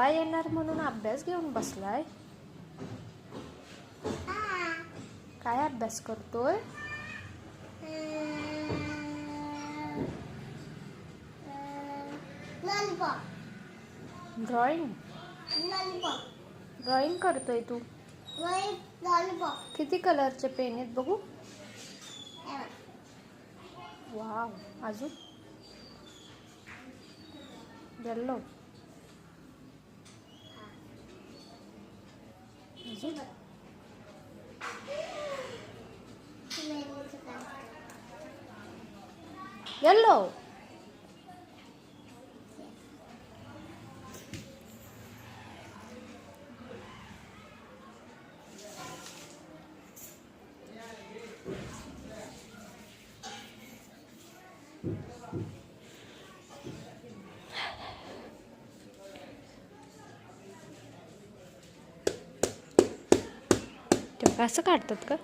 पप्पा येणार म्हणून अभ्यास घेऊन बसलाय. काय अभ्यास करतोय? ड्रॉइंग ड्रॉइंग करतोय तू. किती कलरचे पेन आहेत बघू? वाव अजून? येल्लो अजून येल्लो ते असं काढतात का?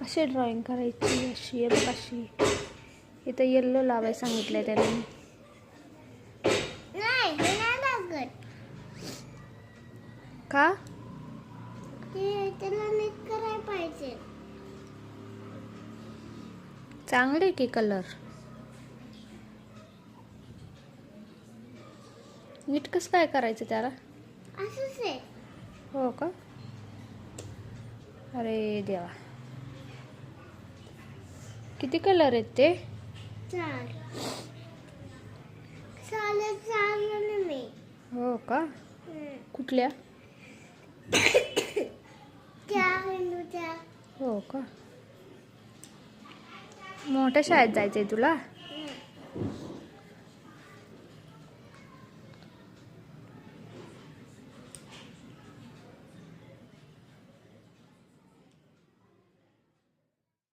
अशी ड्रॉइंग करायची अशी अशी. इथं येल्लो लावाय सांगितलंय हे लागत. का? ते त्याला नीट करायला पाहिजे. चांगले की कलर नीट कसं काय करायचं त्याला? असंच आहे. हो का? अरे देवा. किती कलर आहेत ते? चालेल चाललं मी. हो का. कुठल्या? का मोठ्या शाळेत जायचंय तुला?